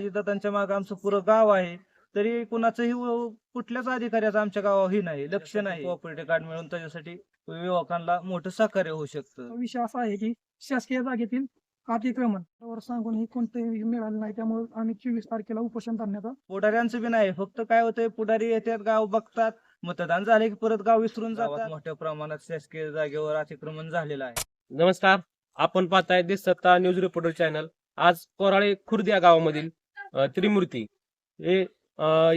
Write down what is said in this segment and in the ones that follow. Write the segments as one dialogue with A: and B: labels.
A: अजितदादांच्या मागे आमचं पुरं गाव आहे. तरी कुणाचंही कुठल्याच अधिकाऱ्याचं आमच्या गावावर ही नाही लक्ष नाही. कॉपरेटिव्ह कार्ड मिळून त्याच्यासाठी युवकांना मोठं सहकार्य होऊ शकतं.
B: विषय असा आहे की शासकीय जागेतील अतिक्रमण वर सांगूनही कोणतेही मिळालं नाही. त्यामुळे आम्ही चोवीस तारखेला उपोषण करण्याचा
A: पुढाऱ्यांचं बी नाही. फक्त काय होतंय पुढारी येतात गाव बघतात मतदान झाले की परत गाव विसरून जातात. मोठ्या प्रमाणात शासकीय जागेवर अतिक्रमण झालेलं आहे.
C: नमस्कार. आपण पाहताय देश सत्ता न्यूज रिपोर्टर चॅनल. आज कोराळे खुर्द या गावामधील त्रिमूर्ती. हे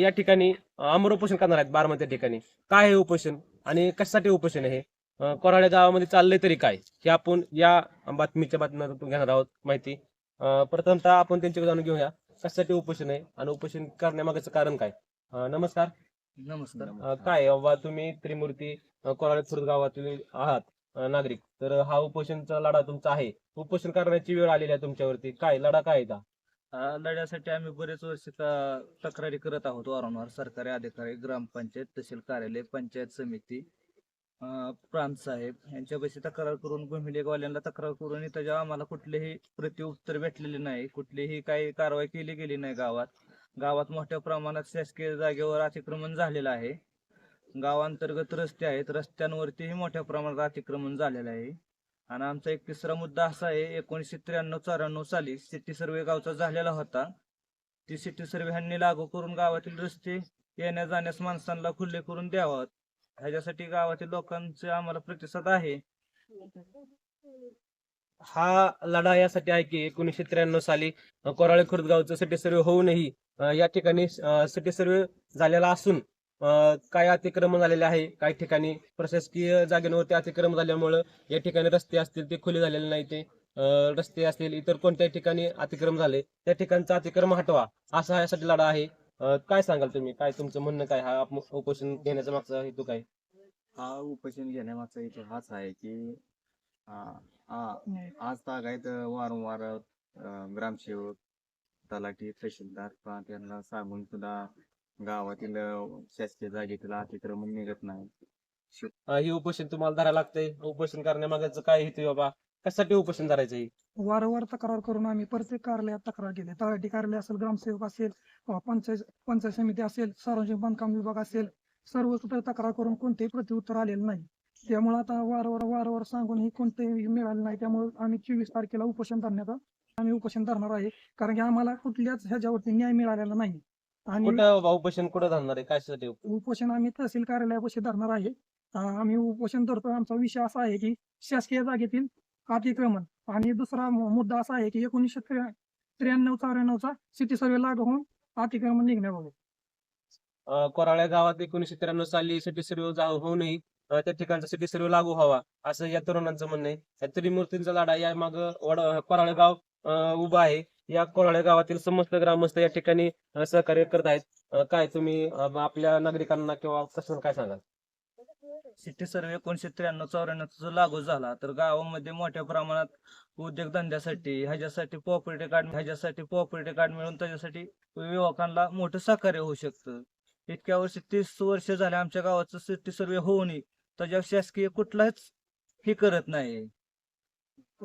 C: या ठिकाणी अमर उपोषण करणार आहेत बारामती या ठिकाणी. काय हे उपोषण? आणि कशासाठी उपोषण आहे हे? कोराळे गावामध्ये चाललंय तरी काय? हे आपण या बातमीच्या बातम्यातून घेणार आहोत माहिती. प्रथमतः आपण त्यांच्याकडे जाणून घेऊया. कशासाठी उपोषण आहे आणि उपोषण करण्यामागचं कारण काय? नमस्कार.
A: नमस्कार.
C: काय बाबा तुम्ही त्रिमूर्ती कोराळे खुर्द गावातील आहात नागरिक. तर हा उपोषणचा लढा तुमचा आहे. उपोषण करण्याची वेळ आलेली आहे तुमच्यावरती. काय? लढा काय आहे
A: लढ्यासाठी आम्ही बरेच वर्ष तक्रारी करत आहोत वारंवार. सरकारी अधिकारी ग्रामपंचायत तहसील कार्यालय पंचायत समिती प्रांत साहेब यांच्यापाशी तक्रार करून भूमिलेखवाल्यांना तक्रार करून त्याच्या आम्हाला कुठलेही प्रत्युत्तर भेटलेले नाही कुठलीही काही कारवाई केली गेली नाही गावात. गावात मोठ्या प्रमाणात शासकीय जागेवर अतिक्रमण झालेलं आहे. गावांतर्गत रस्ते आहेत रस्त्यांवरतीही मोठ्या प्रमाणात अतिक्रमण झालेलं आहे. आणि आमचा एक तिसरा मुद्दा असा आहे एकोणीसशे त्र्याण्णव चौऱ्याण्णव साली सिटी सर्वे गावचा झालेला होता. ती सिटी सर्वे ह्यांनी लागू करून गावातील रस्ते येण्या जाण्यास माणसांना खुले करून द्यावात. ह्याच्यासाठी गावातील लोकांचे आम्हाला प्रतिसाद आहे.
C: हा लढा यासाठी आहे की एकोणीसशे त्र्याण्णव साली कोराळे खुर्द गावचं सिटी सर्वे होऊनही या ठिकाणी सिटी सर्वे झालेला असून काय अतिक्रमण झालेले आहे? काही ठिकाणी प्रशासकीय जागेवरती अतिक्रमण झाल्यामुळं या ठिकाणी रस्ते असतील ते खुले झालेले नाही ते. रस्ते असतील इतर कोणत्याही ठिकाणी अतिक्रमण झाले. त्या ठिकाणचं अतिक्रमण हटवा असा यासाठी लढा आहे. काय सांगाल तुम्ही? काय तुमचं म्हणणं काय? हा आप- उपोषण घेण्याचा मागचा हेतू काय?
D: हा उपोषण घेण्यामागचा हेतू हाच आहे की आ- आ- आज तागायत वारंवार ग्रामसेवक तलाठी तहसीलदार यांना सांगून सुद्धा गावातील अ, शासकीय जागेतील अतिक्रमण निघत नाही.
C: अ, हे उपोषण तुम्हाला धरायला लागतंय? उपोषण करण्यामागाचं काय हेतू आहे बाबा? कशासाठी उपोषण धरायचं हे?
B: वारंवार तक्रार करून आम्ही प्रत्येक कार्यालयात तक्रार केली. तलाठी कार्यालय असेल ग्रामसेवक असेल अ, पंचायत पंचायत समिती असेल सार्वजनिक बांधकाम विभाग असेल सर्व सुद्धा तक्रार करून कोणतेही प्रत्युत्तर आलेलं नाही. त्यामुळे आता वारंवार वारंवार सांगूनही कोणतेही मिळालं नाही. त्यामुळे आम्ही चोवीस तारखेला उपोषण धरण्याचा आम्ही उपोषण धरणार आहे. कारण की आम्हाला कुठल्याच ह्याच्यावरती न्याय मिळालेला नाही. आणि
C: कुठं उपोषण कुठं धरणार आहे? कशासाठी
B: उपोषण आम्ही तहसील कार्यालयापाशी धरणार आहे. अं, आम्ही उपोषण धरतो. आमचा विषय असा आहे की शासकीय जागेतील अतिक्रमण आणि दुसरा मु- मुद्दा असा आहे की एकोणीसशे त्र्या- त्र्याण्णव चौऱ्याण्णवचा सिटी सर्वे लागू होऊन अतिक्रमण निघण्याबाबत
C: अ, कोराळ्या गावात एकोणीशे त्र्याण्णव साली सिटी सर्वे होऊनही अ, त्या ठिकाणचा सिटी सर्वे लागू व्हावा असं या तरुणांचं म्हणणं आहे. या त्रिमूर्तींचा लढा या माग कोराळे गाव अ, उभा आहे. या कोराळे गावातील समस्त ग्रामस्थ या ठिकाणी सहकार्य करत आहेत. काय तुम्ही आपल्या नागरिकांना किंवा कसं काय सांगाल?
A: सिटी सर्वे एकोणीशे त्र्याण्णव चौऱ्याण्णव जो लागू झाला तर गावामध्ये मोठ्या प्रमाणात उद्योगधंद्यासाठी ह्याच्यासाठी प्रॉपर्टी कार्ड ह्याच्यासाठी प्रॉपर्टी कार्ड मिळून त्याच्यासाठी युवकांना मोठं सहकार्य होऊ शकतं. इतक्या वर्ष तीस वर्ष झाले आमच्या गावाचं सिटी सर्वे होऊनही त्याच्यावर शासकीय कुठलाच हे करत नाही.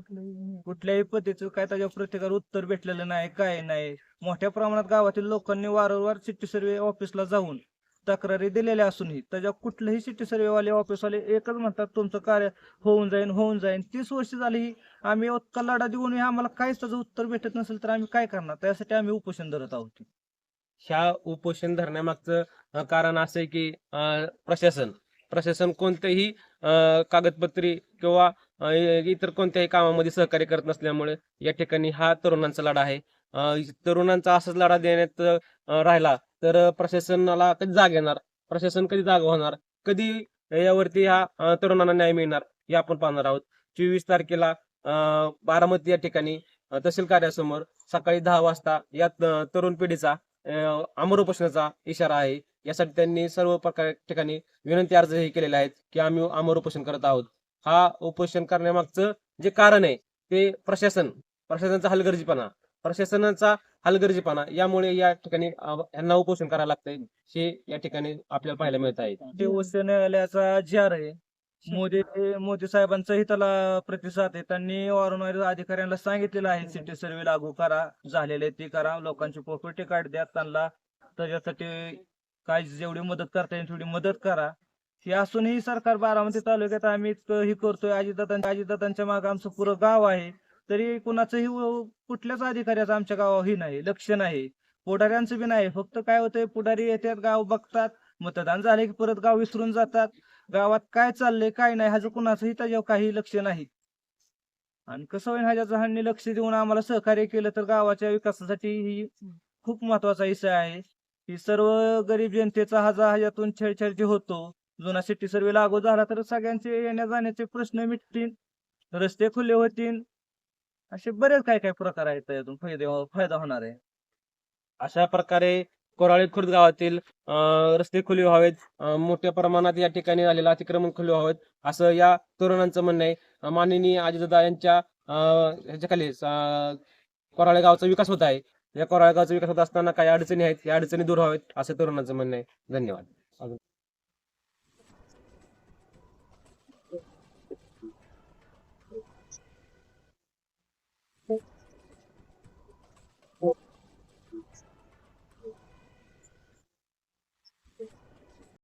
A: कुठल्याही पद्धतीचं काय त्याच्या प्रत्येकाला उत्तर भेटलेलं नाही काय नाही. मोठ्या प्रमाणात गावातील लोकांनी वारंवार सिटी सर्वे ऑफिसला जाऊन तक्रारी दिलेल्या असूनही त्याच्या कुठलेही सिटी सर्वेवाले ऑफिसवाले एकच म्हणतात तुमचं कार्य होऊन जाईन होऊन जाईन. तीस वर्ष झाली आम्ही इतका लढा देऊनही आम्हाला काहीच त्याचं उत्तर भेटत नसेल तर आम्ही काय करणार? त्यासाठी आम्ही उपोषण धरत आहोत.
C: ह्या उपोषण धरण्यामागचं कारण असं आहे की अ, प्रशासन. प्रशासन कोणतेही कागदपत्री किंवा इतर कोणत्याही कामामध्ये सहकार्य करत नसल्यामुळे या ठिकाणी हा तरुणांचा लढा आहे. तरुणांचा असाच लढा देण्यात राहिला तर प्रशासनाला कधी जाग येणार? प्रशासन कधी जाग होणार? कधी यावरती हा तरुणांना न्याय मिळणार? हे आपण पाहणार आहोत. चोवीस तारखेला बारामती या ठिकाणी तहसील कार्यासमोर सकाळी दहा वाजता या तरुण पिढीचा अमर उपोषणाचा इशारा आहे. यासाठी त्यांनी सर्व प्रकार ठिकाणी विनंती अर्जही केलेले आहेत की आम्ही अमर उपोषण करत आहोत. हा उपोषण करण्यामागचं जे कारण आहे ते प्रशासन प्रशासनाचा हलगर्जीपणा प्रशासनाचा हलगर्जीपणा यामुळे या ठिकाणी यांना उपोषण करायला लागतंय हे या ठिकाणी आपल्याला पाहायला मिळत आहे.
A: ते उच्च न्यायालयाचा जी आर आहे मोदी मोदी साहेबांचाही त्याला प्रतिसाद आहे. त्यांनी वारंवार अधिकाऱ्यांना सांगितलेलं आहे सिटी सर्वे लागू करा झालेले ते करा लोकांची प्रॉपर्टी कार्ड द्या त्यांना त्याच्यासाठी काय जेवढी मदत करता येईल तेवढी मदत करा. हे असूनही सरकार बारामती तालुक्यात आम्ही इतकं हे करतोय अजितदादांच्या अजितदादांच्या मागे आमचं पुरं गाव आहे. तरी कुणाचंही कुठल्याच अधिकाऱ्याचं आमच्या गावावर ही नाही लक्ष नाही. पुढाऱ्यांचं बी नाही. फक्त काय होतंय पुढारी येतात गाव बघतात. मतदान झाले की परत गाव विसरून जातात. गावात काय चाललंय काय नाही ह्याचं कुणाचंही त्याच्यावर काही लक्ष नाही. आणि कसं होईल ह्याच्या जहांनी लक्ष देऊन आम्हाला सहकार्य केलं तर गावाच्या विकासासाठी ही खूप महत्त्वाचा विषय आहे. ही सर्व गरीब जनतेचा हा जा ह्याच्यातून छेडछाड जे होतो जुना सिटी सर्वे लागू झाला तर सगळ्यांचे येण्या जाण्याचे प्रश्न मिटतील रस्ते खुले होतील. असे बरेच काय काय प्रकार आहेत यातून फायदे हो, फायदा होणार आहे.
C: अशा प्रकारे कोराळी खुर्द गावातील रस्ते खुले व्हावेत. मोठ्या प्रमाणात या ठिकाणी झालेलं अतिक्रमण खुले व्हावेत. असं या तरुणांचं म्हणणं आहे. माननीय अजितदादा यांच्या अं, ह्याच्याखाली कोराळे गावचा विकास होत आहे. या कोराळे गावचा विकास होत असताना काही अडचणी आहेत या अडचणी दूर व्हावेत असं तरुणांचं म्हणणं आहे. धन्यवाद.